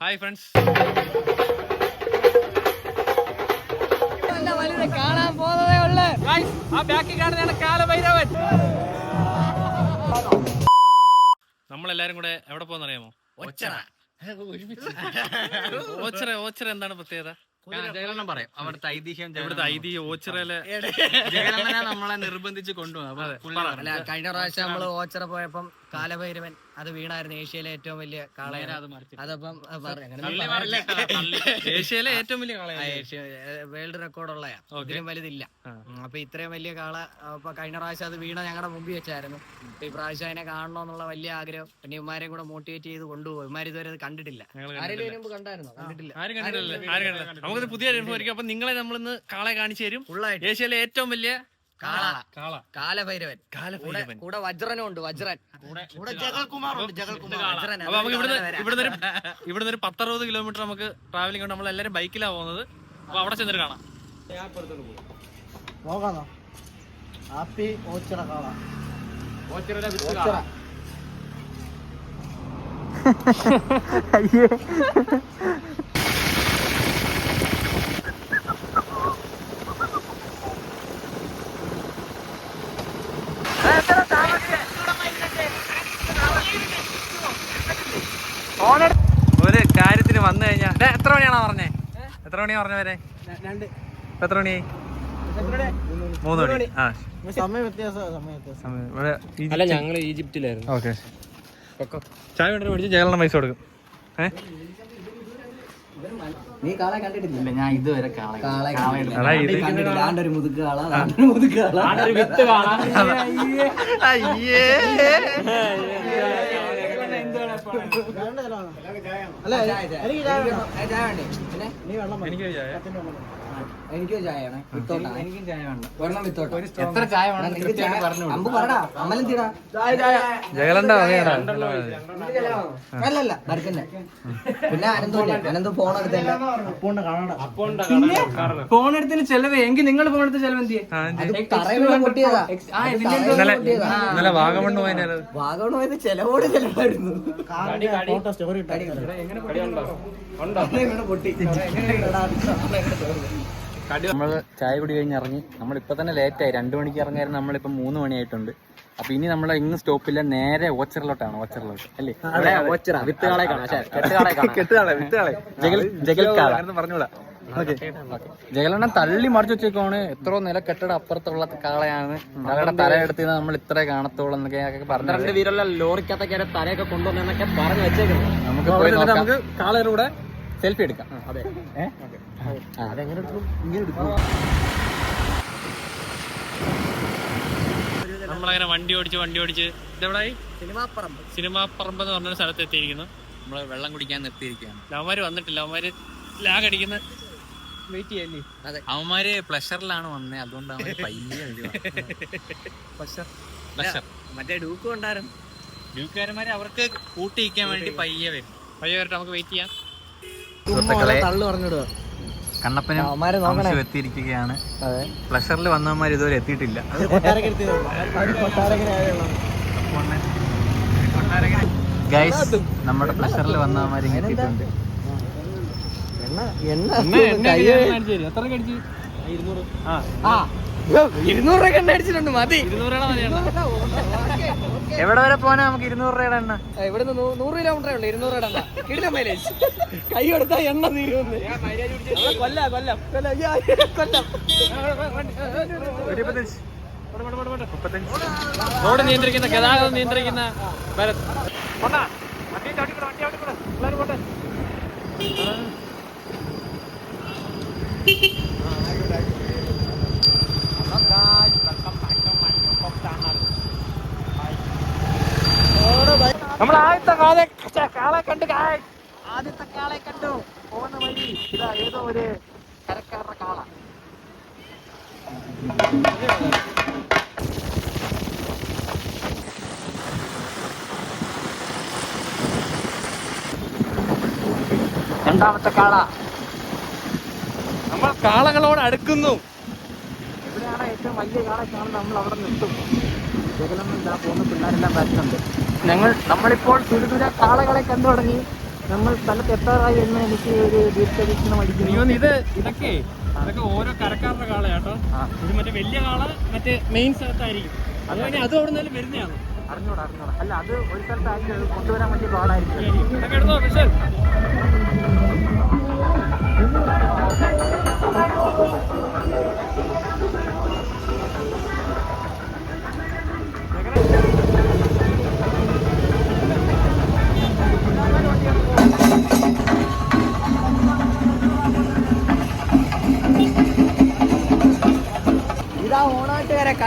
Hi friends കാണാൻ പോകുന്നതേ ഉള്ളു. ആ ബാക്കിൽ കാണുന്നതാണ് കാലഭൈരവൻ. നമ്മളെല്ലാരും കൂടെ എവിടെ പോകുന്നറിയാമോ ഒച്ചറ. ഓച്ചറ ഓച്ചിറ എന്താണ് പ്രത്യേകത? ജഗലണ്ണം പറയും. അവിടുത്തെ ഐതിഹ്യം ഇവിടുത്തെ ഐതിഹ്യം ഓച്ചിറയിലെ ജഗലണ്ണനെ നമ്മളെ നിർബന്ധിച്ച് കൊണ്ടുപോകും. കഴിഞ്ഞ പ്രാവശ്യം നമ്മൾ ഓച്ചറ പോയപ്പം കാലഭൈരവൻ അത് വീണായിരുന്നു ഏഷ്യയിലെ ഏറ്റവും വലിയ കാളയാണ്. അത് മറിച്ചിട്ട്. അതപ്പം. ഏഷ്യയിലെ ഏറ്റവും വലിയ ഏഷ്യ വേൾഡ് റെക്കോർഡുള്ളയാ. ഇതിലും വലുതില്ല. അപ്പൊ ഇത്രയും വലിയ കാള അപ്പൊ കഴിഞ്ഞ പ്രാവശ്യം അത് വീണ ഞങ്ങളുടെ മുമ്പിൽ വെച്ചായിരുന്നു. അപ്പൊ ഈ പ്രാവശ്യം അതിനെ കാണണമെന്നുള്ള വലിയ ആഗ്രഹം. പിന്നെ ഇമാരെയും കൂടെ മോട്ടിവേറ്റ് ചെയ്ത് കൊണ്ടുപോകും ഇവന്മാർ ഇതുവരെ അത് കണ്ടിട്ടില്ല. കണ്ടിട്ടില്ല. കണ്ടില്ല പുതിയ അനുഭവം ആയിരിക്കും അപ്പൊ നിങ്ങളെ നമ്മളിന്ന് കാളെ കാണിച്ചു തരും. ഏഷ്യയിലെ ഏറ്റവും വലിയ കാള. കാള. കാലഭൈരവൻ. കൂടെ കാലഭൈരവൻ. കൂടെ വജ്രനും ഉണ്ട് വജ്രൻ. കൂടെ ജഗൽകുമാർ. വജ്രൻ അപ്പൊ നമുക്ക് ഇവിടുന്ന് ഇവിടുന്ന് ഒരു ഇവിടുന്ന് ഒരു പത്തറുപത് കിലോമീറ്റർ നമുക്ക് ട്രാവലിംഗ് ഉണ്ട് നമ്മൾ എല്ലാവരും ബൈക്കിലാണ് പോകുന്നത്. അപ്പൊ അവിടെ ചെന്നിട്ട് കാണാം. നോക്കാന്നോ? ആപ്പി ഓച്ചിറ കാള. ഒരു കാര്യത്തിന് വന്നു കഴിഞ്ഞാ ദേ, എത്ര മണിയാണോ പറഞ്ഞേ? എത്ര മണിയാ പറഞ്ഞ വരെ? രണ്ട്. എത്ര മണി? മൂന്ന് മണി. ആ. അല്ല ഞങ്ങൾ ഈജിപ്തിലായിരുന്നു. ഓക്കെ. ചായ വേണ്ടി മേടിച്ച് ജയലണ്ണ പൈസ കൊടുക്കും. ഏഹ് നീ കാളെ കണ്ടിട്ടില്ല? ഞാൻ ഇതുവരെ മുതുക്ക് കാള. അയ്യേ. അല്ല എനിക്ക് ചായ വേണം ചായ വേണ്ടേ? പിന്നെ? നീ വെള്ളം. എനിക്ക് ചായ. എനിക്കോ ചായ വേണേ വിത്തോട്ടാ. എനിക്കും ചായ വേണ്ട ഒരെണ്ണം വിത്തോട്ടോ. എത്ര ചായ വേണം ചായ- പറഞ്ഞു അമ്പ് പറടാ. അമ്മലും തീടാ. ജയലണ്ട വകയാടാ അല്ലല്ല ബർക്കന്നെ പിന്നെ അനന്തോല്ലേ അനന്ത് ഫോൺ എടുത്തല്ല. അപ്പോണ്ട് കാണണ്ട. ഫോൺ ചെലവ്. എങ്കിൽ നിങ്ങൾ ഫോൺ എടുത്ത ചെലവ് എന്ത് ഇന്നലെ വാഗമൺ പോയത് ചെലവോട് ചെലവായിരുന്നു. സ്റ്റോറി ഇട്ടാ പൊട്ടി? നമ്മൾ ചായ കുടി കഴിഞ്ഞ് ഇറങ്ങി. നമ്മളിപ്പോൾ തന്നെ ലേറ്റായി രണ്ട് രണ്ടു മണിക്ക് ഇറങ്ങിയായിരുന്നു നമ്മളിപ്പോൾ മൂന്ന് മണിയായിട്ടുണ്ട്. അപ്പൊ ഇനി നമ്മൾ എങ്ങും സ്റ്റോപ്പില്ല നേരെ ഓച്ചറിലോട്ടാണ്. ഓച്ചറിലോട്ട്. അല്ലേ? വിത്തുകാളെ ജഗലണ്ണൻ തള്ളി മറിച്ച് വെച്ചേക്കാണ് എത്രയോ നില കെട്ടിട അപ്പുറത്തുള്ള കാളയാണ്. കാളയുടെ തല എടുത്ത് നമ്മൾ ഇത്രേ കാണത്തുള്ളൂ എന്നൊക്കെ പറഞ്ഞു വീരല്ല ലോറിക്കകത്തൊക്കെ തലയൊക്കെ കൊണ്ടുവന്നൊക്കെ പറഞ്ഞു വെച്ചേക്കുന്നത് നമുക്ക് പോയി നമുക്ക് കാളയുടെ സെൽഫി എടുക്കാം. അതെ. അതെങ്ങനെ എടുക്കും? ഇങ്ങനെ എടുക്കും. നമ്മളങ്ങനെ വണ്ടി ഓടിച്ച് വണ്ടി ഓടിച്ച്. ഇതെവിടായി? സിനിമാപ്പറമ്പ്. സിനിമാപ്പറമ്പ് സിനിമാ പറമ്പ് എന്ന് പറഞ്ഞൊരു സ്ഥലത്ത് എത്തിയിരിക്കുന്നു. നമ്മൾ വെള്ളം കുടിക്കാൻ നിർത്തിയിരിക്കുകയാണ്. അവന്മാര് വന്നിട്ടില്ല. അവന്മാര് ലാഗ് അടിക്കുന്ന വെയിറ്റ് ചെയ്യല്ലേ? അതെ. അവന്മാര് പ്ലഷറിലാണ് വന്നത് അതുകൊണ്ടാണ് അവർ പയ്യെ പ്ലഷർ മറ്റേ ഡൂക്കും ഉണ്ടായിരുന്നു. ഡ്യൂക്കുകാരന്മാര് അവർക്ക് കൂട്ടിയിക്കാൻ വേണ്ടി പയ്യെ വരും. പയ്യ വരട്ടെ നമുക്ക് വെയിറ്റ് ചെയ്യാം. സുഹൃത്തുക്കളെ തള്ളു പറഞ്ഞിടുക കണ്ണപ്പനും അവന്മാരെ നോക്കണേ. അംശും എത്തിയിരിക്കുകയാണ് അതെ. പ്ലഷറിൽ വന്നവന്മാർ ഇതുവരെ എത്തിയിട്ടില്ല. അവർ കൊട്ടാരക്കര അവർ കൊട്ടാരക്കര. ആയുള്ള ഗൈസ് നമ്മുടെ പ്ലഷറിൽ വന്നവന്മാർ ഇങ്ങനെ എത്തിയിട്ടുണ്ട്. എണ്ണ എണ്ണ എത്ര എണ്ണ എണ്ണ ആ ആ എണ്ണ എണ്ണ എണ്ണ അടിച്ചിട്ടുണ്ട് മതി ഇരുന്നൂറ് എവിടെ വരെ പോനാ നമുക്ക് ഇരുന്നൂറ് രൂപയുടെ എണ്ണ? ഇവിടെ നിന്ന് നൂറ് കിലോമീറ്ററേ ഉള്ളൂ ഇരുന്നൂറ് എണ്ണ. കിടില മൈലേജ് കൈ കൊടുത്താ എണ്ണ തീരുമെന്ന്. കൊല്ല കൊല്ലം കൊല്ലം. കൊല്ലം. റോഡ് നിയന്ത്രിക്കുന്ന ഗതാഗതം നിയന്ത്രിക്കുന്ന ഭരത്. കൊണ്ടാ. വണ്ടി ചവിട്ടിക്കൂടെ, വണ്ടി ചവിട്ടിക്കൂടെ. പോട്ടെ. നമ്മൾ ആദ്യത്തെ കാളെ കാളെ കണ്ടു ആദ്യത്തെ കാളെ കണ്ടു. പോകുന്ന വഴി ഇതാ ഏതോ ഒരു കരക്കാരുടെ കാള. രണ്ടാമത്തെ കാള. നമ്മൾ കാളകളോട് അടുക്കുന്നു. എവിടെയാണ് ഏറ്റവും വലിയ കാള കാണുന്നത്. നമ്മൾ അവിടെ നിർത്തും ജഗലൊന്നും ഇതാ പോകുന്ന പിള്ളേരെല്ലാം വരുന്നുണ്ട്. ഞങ്ങൾ നമ്മളിപ്പോൾ തുരുതുര കാളകളെ കണ്ടു തുടങ്ങി. നമ്മൾ സ്ഥലത്ത് എത്താറായി എന്ന് എനിക്ക് ഒരു ദീർഘവീക്ഷണം അടിക്കുന്നു. ഇത് ഇതൊക്കെ അതൊക്കെ ഓരോ കരക്കാരുടെ കാളയാട്ടോ. ഇത് മറ്റേ വലിയ കാള മറ്റേ മെയിൻ സ്ഥലത്തായിരിക്കും. അതുപോലെ അത് അവിടെ നിന്നാലും വരുന്നതാണ്. അറിഞ്ഞൂടാ അറിഞ്ഞൂടാ. അല്ല അത് ഒരു സ്ഥലത്തായിരിക്കും കൊണ്ടുവരാൻ വേണ്ടി പാടായിരിക്കും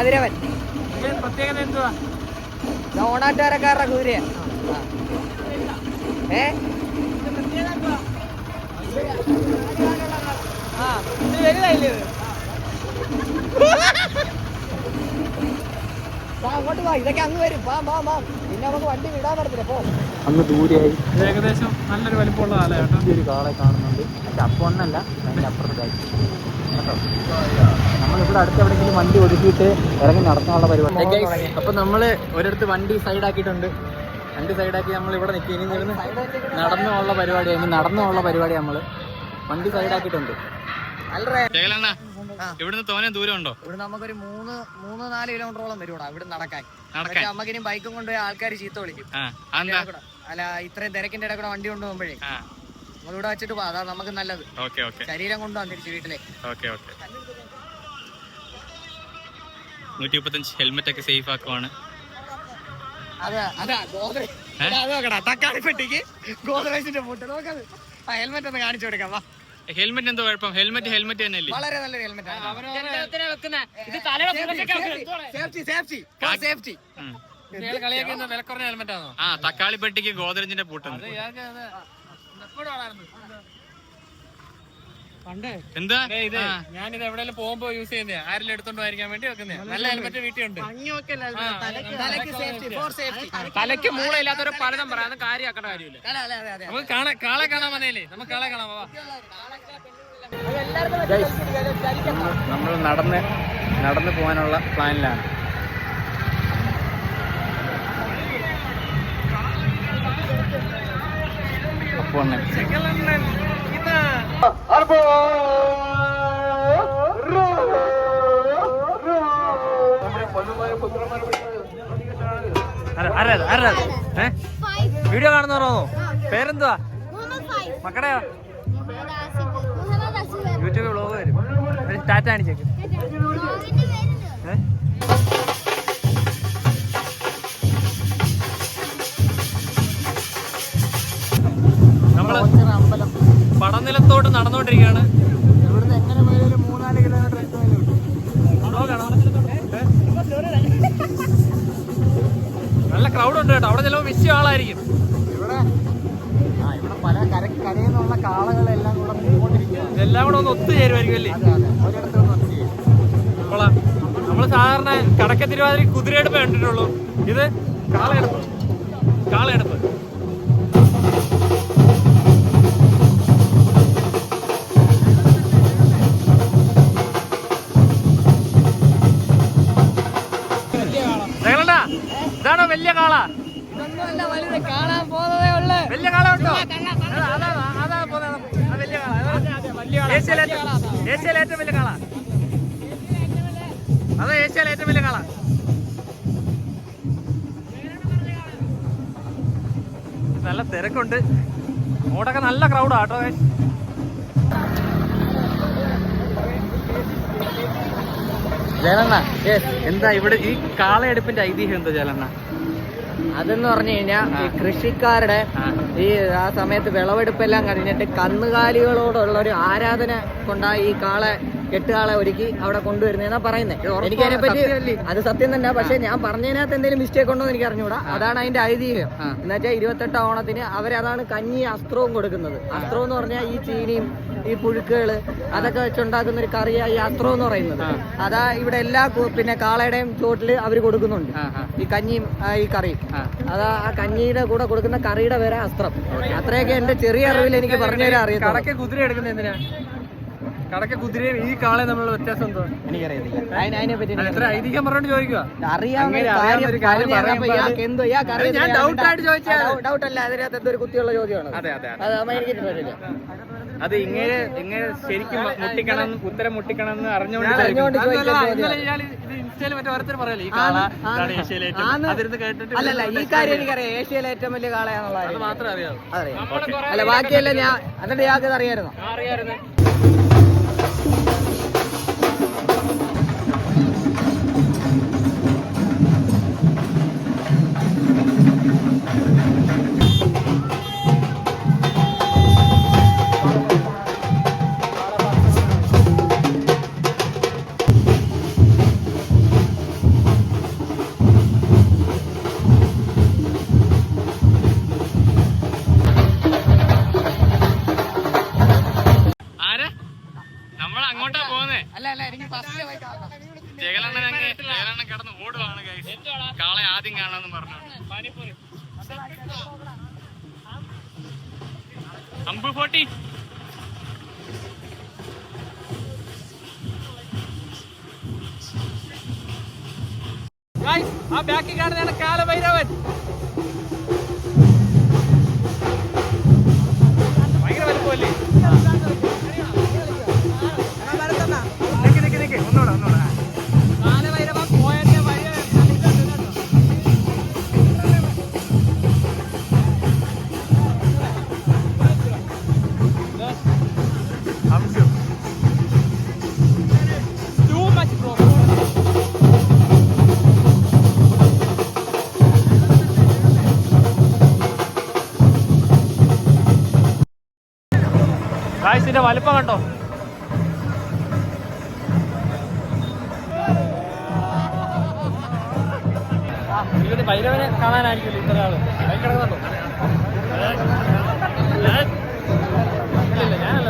കതിരവൻ പ്രത്യേകത എന്തുവാ? ഓണാട്ടുകാരക്കാരുടെ കുതിരയാ ഏ? ആ. ഇത് വലുതായില്ലേ അങ്ങോട്ട് വാ ഇതൊക്കെ അങ്ങ് വരും. വാ വാ വാ. പിന്നെ നമുക്ക് വണ്ടി വിടാൻ പറ്റത്തില്ല. പോ. അങ്ങ് ദൂരെയായി. ഏകദേശം നല്ലൊരു വലിപ്പമുള്ള ഈ ഒരു കാളെ കാണുന്നുണ്ട്. അതിന്റെ ഒന്നല്ല അതിന്റെ അപ്പുറത്തായി കേട്ടോ? നമ്മളിവിടെ അടുത്ത് എവിടെയെങ്കിലും വണ്ടി ഒതുക്കിയിട്ട് ഇറങ്ങി നടത്താനുള്ള പരിപാടി. അപ്പൊ നമ്മൾ ഒരിടത്ത് വണ്ടി സൈഡാക്കിയിട്ടുണ്ട്. സൈഡ് സൈഡാക്കി നമ്മൾ ഇവിടെ നിൽക്കുന്നു ഇനി നടന്നുള്ള പരിപാടി ഇനി നടന്നുള്ള പരിപാടി നമ്മൾ വണ്ടി സൈഡാക്കിയിട്ടുണ്ട്. ജയലണ്ണ ഇവിടുന്ന് തോനെ ദൂരം ഉണ്ടോ ഇവിടെ നമുക്കൊരു മൂന്ന് മൂന്ന് നാല് കിലോമീറ്ററോളം വരും ഇവിടെ നടക്കാൻ. നടക്കാൻ. അമ്മക്കിനി ബൈക്കും കൊണ്ട് ആൾക്കാർ ചീത്ത വിളിക്കും. അല്ല ഇത്രയും തിരക്കിന്റെ ഇടയിൽ വണ്ടി കൊണ്ടുപോകുമ്പോഴേ നമ്മളിവിടെ വെച്ചിട്ട് പോവാം അതാ നമുക്ക് നല്ലത്. Okay okay. ശരീരം കൊണ്ടുപോകാൻ തിരിച്ച് വീട്ടിലേക്ക് ഓക്കെ ഓക്കെ. നൂറ്റി മുപ്പത്തഞ്ച് ഹെൽമെറ്റ് ഒക്കെ സേഫ് ആക്കുവാണ്. തക്കാളി പെട്ടിക്ക് ഗോദ്രേജിന്റെ നോക്കത് ആ ഹെൽമെറ്റ് ഒന്ന് കാണിച്ചു കൊടുക്കാം വാ. ഹെൽമെറ്റ് എന്തോ കുഴപ്പം? ഹെൽമെറ്റ് ഹെൽമെറ്റ് തന്നെ വളരെ നല്ലൊരു ഹെൽമെറ്റ് സേഫ്റ്റി സേഫ്റ്റി സേഫ്റ്റി വിലക്കുറഞ്ഞ ഹെൽമെറ്റ് ആണോ ആ തക്കാളി പെട്ടിക്ക് ഗോദ്രജിന്റെ പൂട്ടുണ്ട്. എന്താ? ഞാനിത് എവിടെയെങ്കിലും പോകുമ്പോ യൂസ് ചെയ്യുന്നേ ആരെങ്കിലും എടുത്തോണ്ട് പോയിരിക്കാൻ വേണ്ടി വെക്കുന്നേ നല്ല ഹെൽമെറ്റ് വീട്ടിലുണ്ട് തലയ്ക്ക് സേഫ്റ്റി ഫോർ സേഫ്റ്റി തലയ്ക്ക് മൂളയില്ലാത്തൊരു പലതും പറയാൻ കാര്യമാക്കേണ്ട കാര്യമില്ല. നമുക്ക് കാണാൻ കാളെ കാണാൻ വന്നേലേ. നമുക്ക് കാളെ കാണാൻ പോവാ നമ്മൾ നടന്ന് നടന്ന് പോകാനുള്ള പ്ലാനിലാണ്. അപ്പൊ വീഡിയോ കാണുന്നവരാണോ പേരെന്തുവാ? മക്കടയോ യൂട്യൂബ് വ്ളോഗ് വരും. ടാറ്റ കാണിച്ചേക്ക്. നമ്മൾ വ്ളോഗാണോ? നടന്നുകൊണ്ടിരിക്കുകയാണ്. നല്ല ക്രൗഡ് ഉണ്ട് കേട്ടോ. അവിടെ ചിലപ്പോൾ മിസ്സിയ ആളായിരിക്കും. എല്ലാം കൂടെ ഒന്ന് ഒത്തുചേരുമായിരിക്കും അല്ലേ? കൊള്ളാം നമ്മൾ സാധാരണ കടക്ക തിരുവാതിരി കുതിരയെടുപ്പ് കണ്ടിട്ടുള്ളൂ. ഇത് കാളയെടുപ്പ്. കാളയെടുപ്പ്. ഏഷ്യയിലെ ഏറ്റവും വലിയ കാള. അതെ ഏഷ്യയിലെ ഏറ്റവും വലിയ കാള. നല്ല തിരക്കുണ്ട്. അങ്ങോട്ടൊക്കെ നല്ല ക്രൗഡാ കേട്ടോ. ജലണ്ണ എന്താ ഇവിടെ ഈ കാളയെടുപ്പിന്റെ ഐതിഹ്യം എന്താ ജലണ്ണ അതെന്ന് പറഞ്ഞു കഴിഞ്ഞാൽ ഈ കൃഷിക്കാരുടെ ഈ ആ സമയത്ത് വിളവെടുപ്പെല്ലാം കഴിഞ്ഞിട്ട് കന്നുകാലികളോടുള്ള ഒരു ആരാധന കൊണ്ടാ ഈ കാളെ കെട്ടുകാളെ ഒരുക്കി അവിടെ കൊണ്ടുവരുന്നതെന്നാ പറയുന്നത് എനിക്ക് അതിനെപ്പറ്റി അത് സത്യം തന്നെ പക്ഷെ ഞാൻ പറഞ്ഞതിനകത്ത് എന്തെങ്കിലും മിസ്റ്റേക്ക് ഉണ്ടോ എന്ന് എനിക്ക് അറിഞ്ഞൂടാ. അതാണ് അതിന്റെ ഐതിഹ്യം. എന്നുവെച്ചാൽ ഇരുപത്തെട്ട് ഓണത്തിന് അവരതാണ് കഞ്ഞി അസ്ത്രവും കൊടുക്കുന്നത്. അസ്ത്രം എന്ന് പറഞ്ഞാൽ ഈ ചീനിയും ഈ പുഴുക്കുകൾ അതൊക്കെ വെച്ചുണ്ടാക്കുന്ന ഒരു കറിയാ ഈ അസ്ത്രം എന്ന് പറയുന്നത്. അതാ ഇവിടെ എല്ലാ പിന്നെ കാളയുടെയും ചോട്ടിൽ അവർ കൊടുക്കുന്നുണ്ട്. ഈ കഞ്ഞിയും ഈ കറിയും അതാ ആ കഞ്ഞിയുടെ കൂടെ കൊടുക്കുന്ന കറിയുടെ വരെ അസ്ത്രം. അത്രയൊക്കെ എന്റെ ചെറിയ അറിവിൽ എനിക്ക് പറഞ്ഞു തരാൻ കടക്ക് കുതിര എടുക്കുന്നത് എന്തിനാ? കടക്ക കുതിരയും ഈ കാളെ നമ്മൾ വ്യത്യാസം എന്തോ? എനിക്കറിയത്തില്ല. അതിനെ പറ്റി എത്ര ഐതിഹ്യം പറഞ്ഞോണ്ട് ചോദിക്കുക. ഞാൻ ഡൗട്ട് ആയിട്ട്. ഡൗട്ട് അല്ല. അതിനകത്ത് എന്തോ ഒരു കുത്തിയുള്ള ചോദ്യമാണ്. അതെ അതെ അതെ. ഇങ്ങനെ ഇങ്ങനെ ശരിക്കും മുട്ടിക്കണം ഉത്തരം മുട്ടിക്കണം എന്ന് അറിഞ്ഞുകൊണ്ട് അല്ലല്ല ഈ കാര്യം എനിക്കറിയാം. ഏഷ്യയിലെ ഏറ്റവും വലിയ മാത്രമേ അറിയാവൂ. അല്ല ബാക്കിയെല്ലാം ഞാൻ എന്നിട്ട് ഞാൻ അറിയായിരുന്നു. അറിയാമായിരുന്നു ഗായ്സിന്റെ വലുപ്പം കണ്ടോ? ഭൈരവനെ കാണാനായിരിക്കും ഇത്ര ആൾ. കിടക്കുന്നുണ്ടോ? ഇല്ല ഞാനല്ല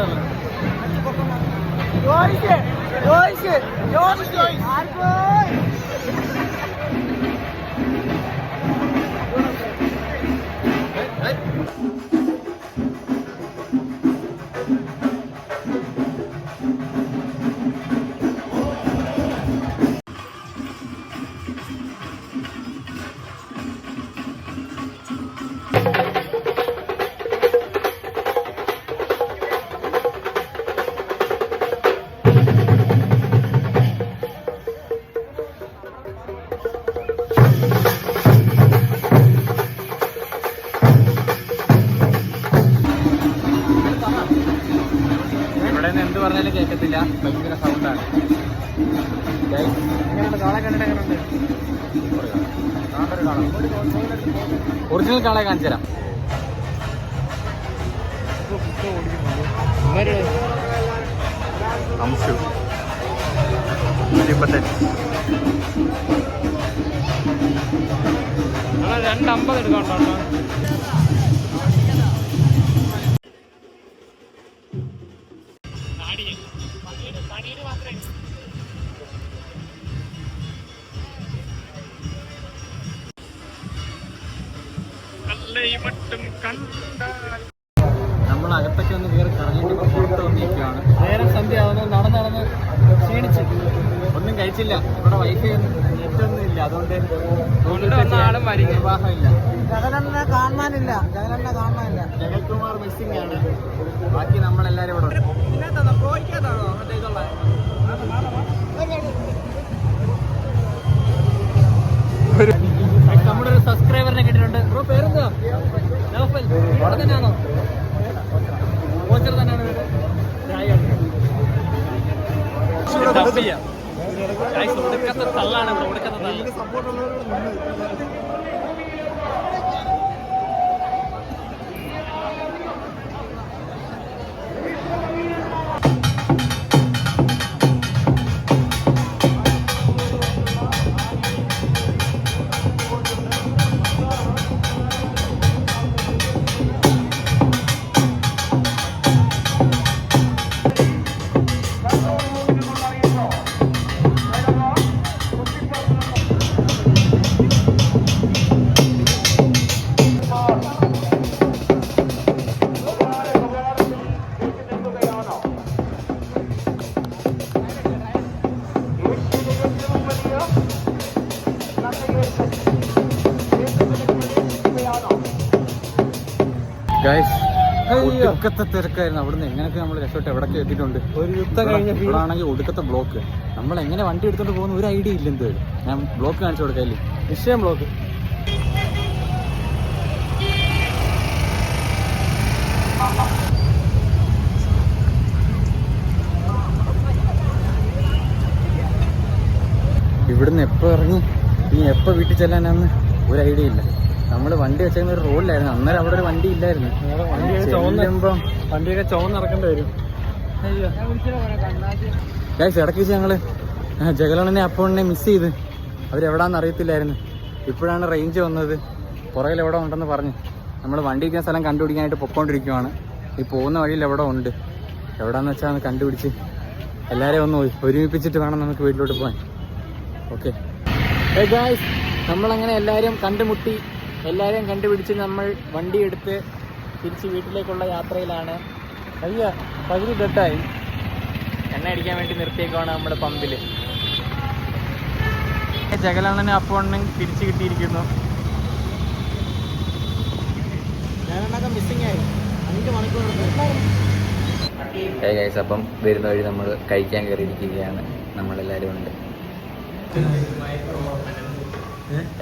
ഒറിജിനൽ കാളെ കാണിച്ചു തരാം. അംശു. രണ്ട് അമ്പത് എടുക്കണ്ടോ ക്ഷീണിച്ച് ഒന്നും കഴിച്ചില്ല. ഇവിടെ വൈഫ് നെറ്റ് ഒന്നും ഇല്ല. അതുകൊണ്ട് ആളും നിർവാഹമില്ല. ജഗലെണ്ണ കാണാനില്ല. ജഗലെണ്ണ കാണാനില്ല. ജഗൽകുമാർ മിസ്സിംഗ് ആണ്. ബാക്കി നമ്മളെല്ലാരും ഇവിടെ ഉണ്ട്. നമ്മുടെ ഒരു സബ്സ്ക്രൈബറിനെ കിട്ടിയിട്ടുണ്ട്. ബ്രോ പേരെന്താ നൗഫൽ ഇവിടെ തന്നെയാണോ? കോച്ചർ തന്നെയാണ് ഒടുക്കത്തെ തള്ളാണ് ഇവിടെ ഒടുക്കത്തെ തള്ള്. ഒടുക്കത്തെ തിരക്കായിരുന്നു. അവിടുന്ന് എങ്ങനെയൊക്കെ നമ്മൾ രക്ഷപ്പെട്ട് എവിടൊക്കെ എത്തിയിട്ടുണ്ട്? ഒരു യുദ്ധം കഴിഞ്ഞ ഇവിടെ ആണെങ്കിൽ ഒടുക്കത്തെ ബ്ലോക്ക്. നമ്മൾ എങ്ങനെ വണ്ടി എടുത്തോണ്ട് പോകുന്ന ഒരു ഐഡിയ ഇല്ലെന്ന് എന്ത്? ഞാൻ ബ്ലോക്ക് കാണിച്ചു കൊടുക്കല്ലേ നിശ്ചയം ബ്ലോക്ക്. ഇവിടുന്ന് എപ്പോൾ ഇറങ്ങി? ഇനി എപ്പോൾ വീട്ടിൽ ചെല്ലാനാന്ന് ഒരു ഐഡിയ ഇല്ല. നമ്മൾ വണ്ടി വെച്ചിരുന്ന ഒരു റോഡിലായിരുന്നു. അന്നേരം അവിടെ ഒരു വണ്ടി ഇല്ലായിരുന്നു. വണ്ടിയൊക്കെ ചോന്ന് നടക്കേണ്ടി വരും. ഗൈസ് ഇടയ്ക്ക് വെച്ച് ഞങ്ങൾ ജഗലോണിനെ അപ്പോണിനെ മിസ് ചെയ്ത്. അവരെവിടാന്ന് അറിയത്തില്ലായിരുന്നു. ഇപ്പോഴാണ് റേഞ്ച് വന്നത്. പുറകിൽ എവിടെ ഉണ്ടെന്ന് പറഞ്ഞു. നമ്മൾ വണ്ടി ഇരിക്കുന്ന സ്ഥലം കണ്ടുപിടിക്കാനായിട്ട് പൊക്കോണ്ടിരിക്കുവാണ് ഈ പോകുന്ന വഴിയിൽ എവിടെ ഉണ്ട്. എവിടാന്ന് വെച്ചാൽ ഒന്ന് കണ്ടുപിടിച്ച് എല്ലാവരെയും ഒന്ന് ഒരുമിപ്പിച്ചിട്ട് വേണം നമുക്ക് വീട്ടിലോട്ട് പോകാൻ. ഓക്കെ ഗായ്സ് നമ്മളങ്ങനെ എല്ലാവരും കണ്ടുമുട്ടി. എല്ലാവരെയും കണ്ടുപിടിച്ച് നമ്മൾ വണ്ടി എടുത്ത് തിരിച്ച് വീട്ടിലേക്കുള്ള യാത്രയിലാണ്. അയ്യ പകുതി തെട്ടായി എണ്ണ അടിക്കാൻ വേണ്ടി നിർത്തിയേക്കുവാണ് നമ്മുടെ പമ്പിൽ ജഗലണ്ണന് അപ്പോണ്ണൻ തിരിച്ചു കിട്ടിയിരിക്കുന്നു. മിസ്സിംഗ് ആയി. അഞ്ച് മണിക്കൂർ ഗൈസ് അപ്പം വരുന്ന വഴി നമ്മൾ കഴിക്കാൻ കയറിയിരിക്കുകയാണ്. നമ്മളെല്ലാവരും ഉണ്ട്.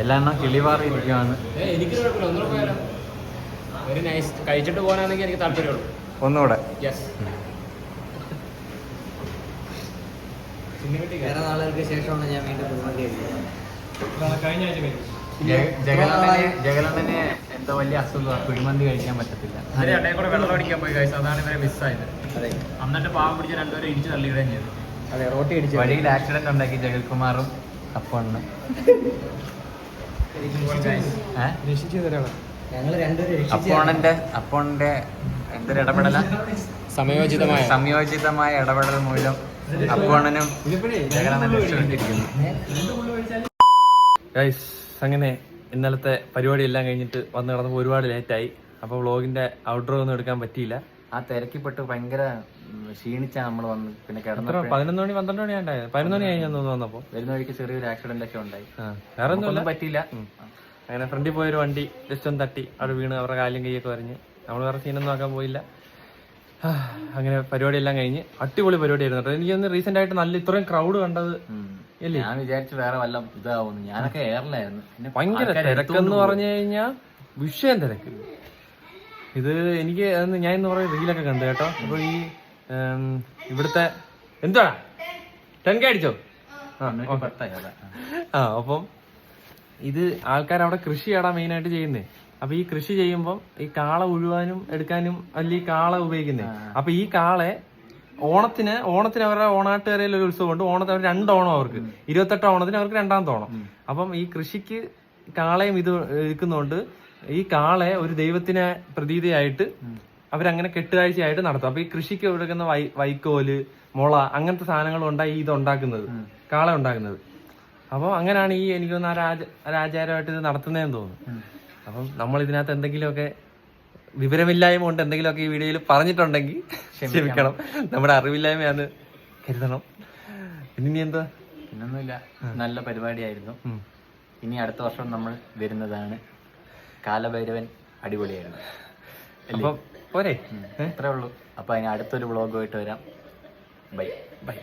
എല്ലാം എണ്ണം കിളിവാറി ഇരിക്കുകയാണ് കഴിച്ചിട്ട് പോകാനാണെങ്കിൽ എനിക്ക് താല്പര്യമുള്ളൂ. ഒന്നുകൂടെ ശേഷമാണ് ഞാൻ വീണ്ടും ജഗലണ്ണന് എന്തോ വലിയ അസുഖമാണ് കുഴിമന്തി കഴിക്കാൻ പറ്റത്തില്ല. ഇവരെ ഇടയിൽ കൂടെ വെള്ളം അടിക്കാൻ പോയി കഴിച്ചു അതാണ് ഇവരെ മിസ്സായത് എന്നിട്ട് പാവം പിടിച്ച രണ്ടുപേരും ഇടിച്ച് തള്ളിയിടുകയും ചെയ്തു. അതെ റോട്ടി വഴിയിൽ ആക്സിഡന്റ് ഉണ്ടാക്കി ജഗൽകുമാറും അപ്പോണ്ണും അപ്പോണന്റെ അപ്പോണന്റെ എന്തൊരു ഇടപെടല? സമയോചിതമായ. സംയോജിതമായ ഇടപെടൽ മൂലം അപ്പോണനും ഗൈസ് അങ്ങനെ ഇന്നലത്തെ പരിപാടി എല്ലാം കഴിഞ്ഞിട്ട് വന്ന് കിടന്നപ്പോൾ ഒരുപാട് ലേറ്റായി അപ്പോൾ വ്ളോഗിന്റെ ഔട്ട്ഡോർ ഒന്നും എടുക്കാൻ പറ്റിയില്ല. ആ തിരക്കിപ്പെട്ട് ഭയങ്കര ക്ഷീണിച്ചാ നമ്മൾ വന്ന് പിന്നെ കിടന്നു പതിനൊന്ന് മണി പന്ത്രണ്ട് മണി ഉണ്ടായത് പതിനൊന്ന് മണി കഴിഞ്ഞു തോന്നുന്നു വന്നപ്പോൾ വരുന്ന വഴിക്ക് ചെറിയൊരു ആക്സിഡന്റ് ഒക്കെ ഉണ്ടായി. വേറെ ഒന്നും പറ്റിയില്ല. അങ്ങനെ ഫ്രണ്ടിൽ പോയൊരു വണ്ടി ജസ്റ്റ് ഒന്ന് തട്ടി അവിടെ വീണ് അവരുടെ കാലും കൈയൊക്കെ വരഞ്ഞ്. നമ്മൾ വേറെ സീനൊന്നും ആക്കാൻ പോയില്ല. അങ്ങനെ പരിപാടി എല്ലാം കഴിഞ്ഞ് അടിപൊളി പരിപാടിയായിരുന്നു കേട്ടോ. എനിക്കൊന്ന് റീസെന്റ് ആയിട്ട് നല്ല ഇത്രയും ക്രൗഡ് കണ്ടത്. ഞാൻ വിചാരിച്ചു വേറെ വല്ല ഇതാവും ഞാനൊക്കെ എയറിലായിരുന്നു ഭയങ്കര തിരക്ക് എന്ന് പറഞ്ഞു കഴിഞ്ഞാൽ വിഷയം തിരക്ക്. ഇത് എനിക്ക് ഞാൻ ഇന്ന് കുറെ റീലൊക്കെ കണ്ടു കേട്ടോ. അപ്പൊ ഈ ഇവിടുത്തെ എന്തുവാ? ടെൻ കെ അടിച്ചോ? ആ അപ്പം ഇത് ആൾക്കാർ അവിടെ കൃഷിയാടാ മെയിൻ ആയിട്ട് ചെയ്യുന്നത് അപ്പൊ ഈ കൃഷി ചെയ്യുമ്പോൾ ഈ കാള ഉഴുവാനും എടുക്കാനും അല്ല ഈ കാള ഉപയോഗിക്കുന്നത് അപ്പൊ ഈ കാളെ ഓണത്തിന് ഓണത്തിന് അവരുടെ ഓണാട്ടുകാരെ ഒരു ഉത്സവമുണ്ട് ഓണത്തിന് അവർ രണ്ട് ഓണം അവർക്ക്. ഇരുപത്തെട്ട് ഓണത്തിന് അവർക്ക് രണ്ടാമത്തെ ഓണം അപ്പം ഈ കൃഷിക്ക് കാളയും ഇത് എടുക്കുന്നോണ്ട് ഈ കാളെ ഒരു ദൈവത്തിനെ പ്രതീതിയായിട്ട് അവരങ്ങനെ കെട്ടുകാഴ്ചയായിട്ട് നടത്തും. അപ്പൊ ഈ കൃഷിക്ക് കൊടുക്കുന്ന വൈ വൈക്കോൽ മുള അങ്ങനത്തെ സാധനങ്ങൾ ഉണ്ടായി ഇത് ഉണ്ടാക്കുന്നത് കാള ഉണ്ടാക്കുന്നത്. അപ്പോൾ അങ്ങനെയാണ് ഈ എനിക്ക് തോന്നുന്നു ആ രാജ രാജാരമായിട്ട് ഇത് നടത്തുന്നതെന്ന് തോന്നുന്നു. അപ്പം നമ്മൾ ഇതിനകത്ത് എന്തെങ്കിലുമൊക്കെ വിവരമില്ലായ്മ കൊണ്ട് എന്തെങ്കിലുമൊക്കെ ഈ വീഡിയോയിൽ പറഞ്ഞിട്ടുണ്ടെങ്കിൽ ക്ഷമിക്കണം. നമ്മുടെ അറിവില്ലായ്മയാണ് കരുതണം. പിന്നെ ഇനി എന്താ? പിന്നൊന്നുമില്ല. നല്ല പരിപാടിയായിരുന്നു. ഇനി അടുത്ത വർഷം നമ്മൾ വരുന്നതാണ് കാലഭൈരവൻ അടിപൊളിയായിരുന്നു. അപ്പം പോരെ. ഇത്രേ ഉള്ളൂ. അപ്പൊ അതിന് അടുത്തൊരു വ്ളോഗുമായിട്ട് വരാം. ബൈ. ബൈ.